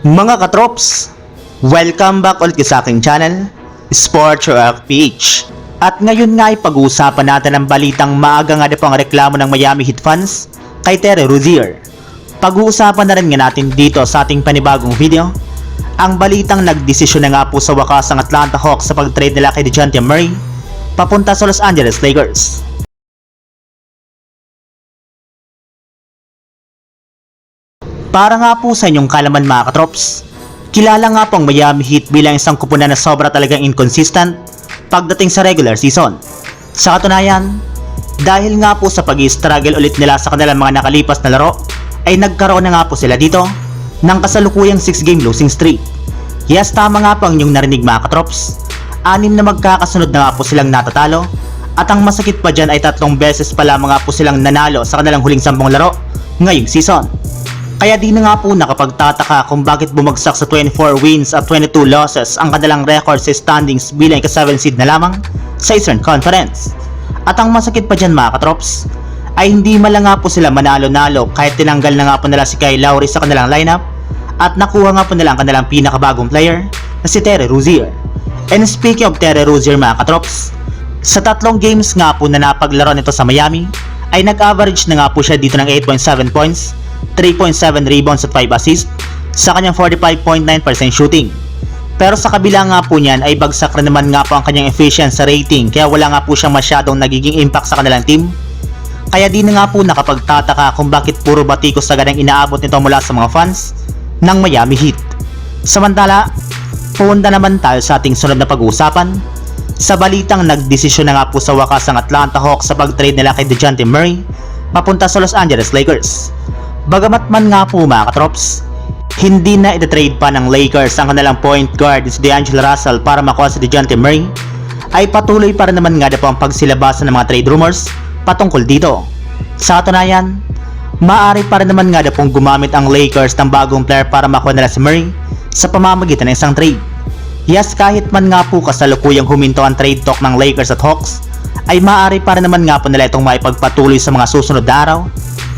Mga katrops, welcome back ulit sa aking channel, Sports Rock PH. At ngayon nga ay pag-uusapan natin ang balitang maaga nga na po ang reklamo ng Miami Heat fans kay Terry Rozier. Pag-uusapan na rin nga natin dito sa ating panibagong video, ang balitang nagdesisyon na nga po sa wakas ang Atlanta Hawks sa pag-trade nila kay DeJounte Murray papunta sa Los Angeles Lakers. Para nga po sa inyong kalaman mga katrops, kilala nga po ang Miami Heat bilang isang kupunan na sobra talagang inconsistent pagdating sa regular season. Sa katunayan, dahil nga po sa pag struggle ulit nila sa kanilang mga nakalipas na laro, ay nagkaroon na nga po sila dito ng kasalukuyang 6 game losing streak. Yes, tama nga po ang inyong narinig mga katrops. Anim na magkakasunod na nga po silang natatalo at ang masakit pa dyan ay tatlong beses pa lamang nga po silang nanalo sa kanilang huling sampung laro ngayong season. Kaya di na nga po nakapagtataka kung bakit bumagsak sa 24 wins at 22 losses ang kanilang record sa standings bilang ika-7 seed na lamang sa Eastern Conference. At ang masakit pa dyan mga katrops, ay hindi man lang nga po sila manalo-nalo kahit tinanggal na nga po nila si Kyle Lowry sa kanilang lineup at nakuha nga po nila ang kanilang pinakabagong player na si Terry Rozier. And speaking of Terry Rozier mga katrops, sa tatlong games nga po na napaglaro nito sa Miami, ay nag-average na nga po siya dito ng 8.7 points, 3.7 rebounds at 5 assists sa kanyang 45.9% shooting. Pero sa kabila nga po niyan ay bagsak na naman nga po ang kanyang efficiency rating kaya wala nga po siyang masyadong nagiging impact sa kanilang team. Kaya di na nga po nakapagtataka kung bakit puro batikos agad ang inaabot nito mula sa mga fans ng Miami Heat. Samantala, punta naman tayo sa ating sunod na pag-uusapan sa balitang nagdesisyon na nga po sa wakas ang Atlanta Hawks sa pag-trade nila kay DeJounte Murray papunta sa Los Angeles Lakers. Bagamat man nga po mga katrops, hindi na itatrade pa ng Lakers ang kanilang point guard si D'Angelo Russell para makuha si DeJounte Murray, ay patuloy pa rin naman nga po ang pagsilabasan ng mga trade rumors patungkol dito. Sa katunayan, maaari pa rin naman nga na gumamit ang Lakers ng bagong player para makuha nila si Murray sa pamamagitan ng isang trade. Yes, kahit man nga po kasalukuyang huminto ang trade talk ng Lakers at Hawks, ay maaari pa rin naman nga po nila itong maipagpatuloy sa mga susunod na araw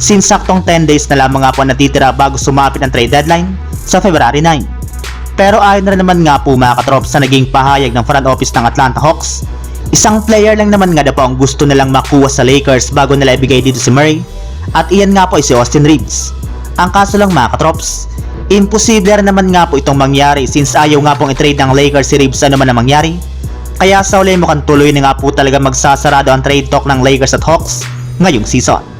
since saktong 10 days na lamang nga po natitira bago sumapit ang trade deadline sa February 9. Pero ayon na rin naman nga po mga katrops sa naging pahayag ng front office ng Atlanta Hawks, isang player lang naman nga na po ang gusto nilang makuha sa Lakers bago nila ibigay dito si Murray at iyan nga po ay si Austin Reeves. Ang kaso lang mga katrops, imposible naman nga po itong mangyari since ayaw nga pong i-trade ng Lakers si Reeves ano man ang mangyari. Kaya sa uli mukhang tuloy na nga po talaga magsasarado ang trade talk ng Lakers at Hawks ngayong season.